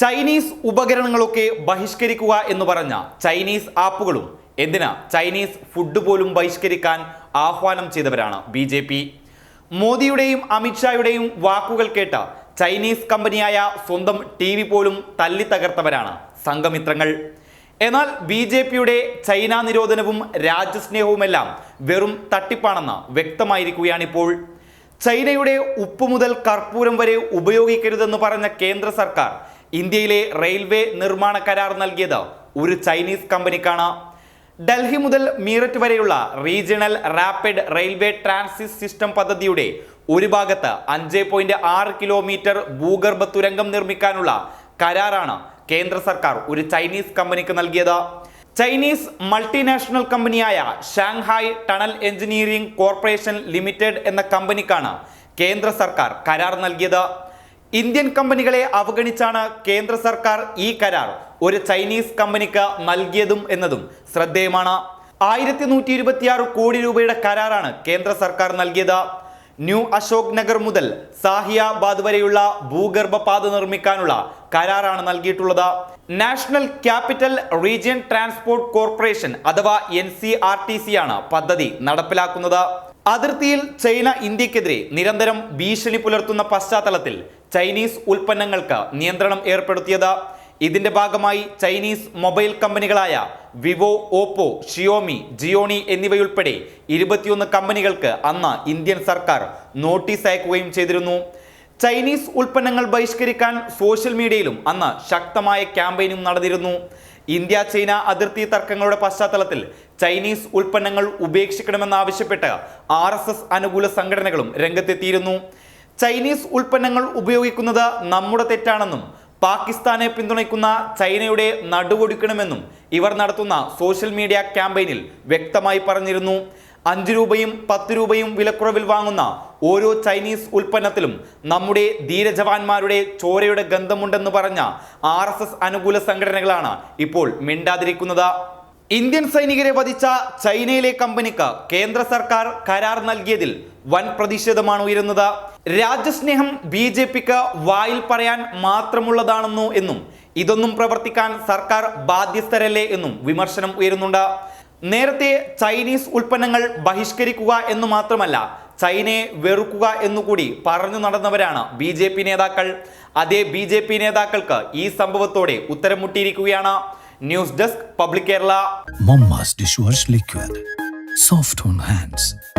Chinese ഉപകരണങ്ങളൊക്കെ ബഹിഷ്കരിക്കുക എന്ന് പറഞ്ഞ ചൈനീസ് ആപ്പുകളും എന്തിനാ ചൈനീസ് ഫുഡ് പോലും ബഹിഷ്കരിക്കാൻ ആഹ്വാനം ചെയ്തവരാണ് ബി ജെ പി. മോദിയുടെയും അമിത്ഷായുടെയും വാക്കുകൾ കേട്ട ചൈനീസ് കമ്പനിയായ സ്വന്തം ടി വി പോലും തല്ലി തകർത്തവരാണ് സംഘമിത്രങ്ങൾ. എന്നാൽ ബി ജെ പിയുടെ ചൈന നിരോധനവും രാജ്യസ്നേഹവുമെല്ലാം വെറും തട്ടിപ്പാണെന്ന് വ്യക്തമായിരിക്കുകയാണിപ്പോൾ ചൈനയുടെ ഉപ്പ് മുതൽ കർപ്പൂരം വരെ ഉപയോഗിക്കരുതെന്ന് പറഞ്ഞ കേന്ദ്ര സർക്കാർ ഇന്ത്യയിലെ റെയിൽവേ നിർമ്മാണ കരാർ നൽകിയത് ഒരു ചൈനീസ് കമ്പനിക്കാണ്. ഡൽഹി മുതൽ മീററ്റ് വരെയുള്ള regional rapid railway transit system പദ്ധതിയുടെ ഒരു ഭാഗത്ത് അഞ്ച് പോയിന്റ് ആറ് കിലോമീറ്റർ ഭൂഗർഭ തുരങ്കം നിർമ്മിക്കാനുള്ള കരാറാണ് കേന്ദ്ര സർക്കാർ ഒരു ചൈനീസ് കമ്പനിക്ക് നൽകിയത്. ചൈനീസ് മൾട്ടിനാഷണൽ കമ്പനിയായ Shanghai tunnel engineering corporation limited എന്ന കമ്പനിക്കാണ് കേന്ദ്ര സർക്കാർ കരാർ നൽകിയത്. ഇന്ത്യൻ കമ്പനികളെ അവഗണിച്ചാണ് കേന്ദ്ര സർക്കാർ ഈ കരാർ. ഒരു ചൈനീസ് കമ്പനിക്ക് നൽകിയതും എന്നതും ശ്രദ്ധേയമാണ്. ആയിരത്തി നൂറ്റി ഇരുപത്തിയാറ് കോടി രൂപയുടെ കരാറാണ് കേന്ദ്ര സർക്കാർ നൽകിയത്. ന്യൂ അശോക് നഗർ മുതൽ സാഹിയാബാദ് വരെയുള്ള ഭൂഗർഭപാത നിർമ്മിക്കാനുള്ള കരാറാണ് നൽകിയിട്ടുള്ളത്. National capital region transport corporation അഥവാ എൻ ആണ് പദ്ധതി നടപ്പിലാക്കുന്നത്. അതിർത്തിയിൽ ചൈന ഇന്ത്യക്കെതിരെ നിരന്തരം ഭീഷണി പുലർത്തുന്ന പശ്ചാത്തലത്തിൽ ചൈനീസ് ഉൽപ്പന്നങ്ങൾക്ക് നിയന്ത്രണം ഏർപ്പെടുത്തിയത്. ഇതിന്റെ ഭാഗമായി ചൈനീസ് മൊബൈൽ കമ്പനികളായ വിവോ ഓപ്പോ ഷിയോമി ജിയോണി എന്നിവയുൾപ്പെടെ ഇരുപത്തിയൊന്ന് കമ്പനികൾക്ക് അന്ന് ഇന്ത്യൻ സർക്കാർ നോട്ടീസ് അയക്കുകയും ചെയ്തിരുന്നു. ചൈനീസ് ഉൽപ്പന്നങ്ങൾ ബഹിഷ്കരിക്കാൻ സോഷ്യൽ മീഡിയയിലും അന്ന് ശക്തമായ ക്യാമ്പയിനും നടന്നിരുന്നു. ഇന്ത്യ ചൈന അതിർത്തി തർക്കങ്ങളുടെ പശ്ചാത്തലത്തിൽ ചൈനീസ് ഉൽപ്പന്നങ്ങൾ ഉപേക്ഷിക്കണമെന്നാവശ്യപ്പെട്ട് ആർ എസ് എസ് അനുകൂല സംഘടനകളും രംഗത്തെത്തിയിരുന്നു. ചൈനീസ് ഉൽപ്പന്നങ്ങൾ ഉപയോഗിക്കുന്നത് നമ്മുടെ തെറ്റാണെന്നും പാകിസ്ഥാനെ പിന്തുണയ്ക്കുന്ന ചൈനയുടെ നടുവൊടിക്കണമെന്നും ഇവർ നടത്തുന്ന സോഷ്യൽ മീഡിയ ക്യാമ്പയിനിൽ വ്യക്തമായി പറഞ്ഞിരുന്നു. അഞ്ച് രൂപയും പത്ത് രൂപയും വിലക്കുറവിൽ വാങ്ങുന്ന ഓരോ ചൈനീസ് ഉൽപ്പന്നത്തിലും നമ്മുടെ ധീരജവാന്മാരുടെ ചോരയുടെ ഗന്ധമുണ്ടെന്ന് പറഞ്ഞ ആർ അനുകൂല സംഘടനകളാണ് ഇപ്പോൾ മിണ്ടാതിരിക്കുന്നത്. ഇന്ത്യൻ സൈനികരെ വധിച്ച ചൈനയിലെ കമ്പനിക്ക് കേന്ദ്ര സർക്കാർ കരാർ നൽകിയതിൽ വൻ പ്രതിഷേധമാണ് ഉയരുന്നത്. രാജ്യസ്നേഹം ബി ജെ പിക്ക് വായിൽ പറയാൻ മാത്രമുള്ളതാണെന്നോ എന്നും ഇതൊന്നും പ്രവർത്തിക്കാൻ സർക്കാർ ബാധ്യസ്ഥരല്ലേ എന്നും വിമർശനം ഉയരുന്നുണ്ട്. നേരത്തെ ചൈനീസ് ഉൽപ്പന്നങ്ങൾ ബഹിഷ്കരിക്കുക എന്ന് മാത്രമല്ല ചൈനയെ വെറുക്കുക എന്നുകൂടി പറഞ്ഞു നടന്നവരാണ് ബി ജെ പി നേതാക്കൾ. അതേ ബി ജെ പി നേതാക്കൾക്ക് ഈ സംഭവത്തോടെ ഉത്തരം മുട്ടിയിരിക്കുകയാണ് news desk public Kerala. Soft on hands.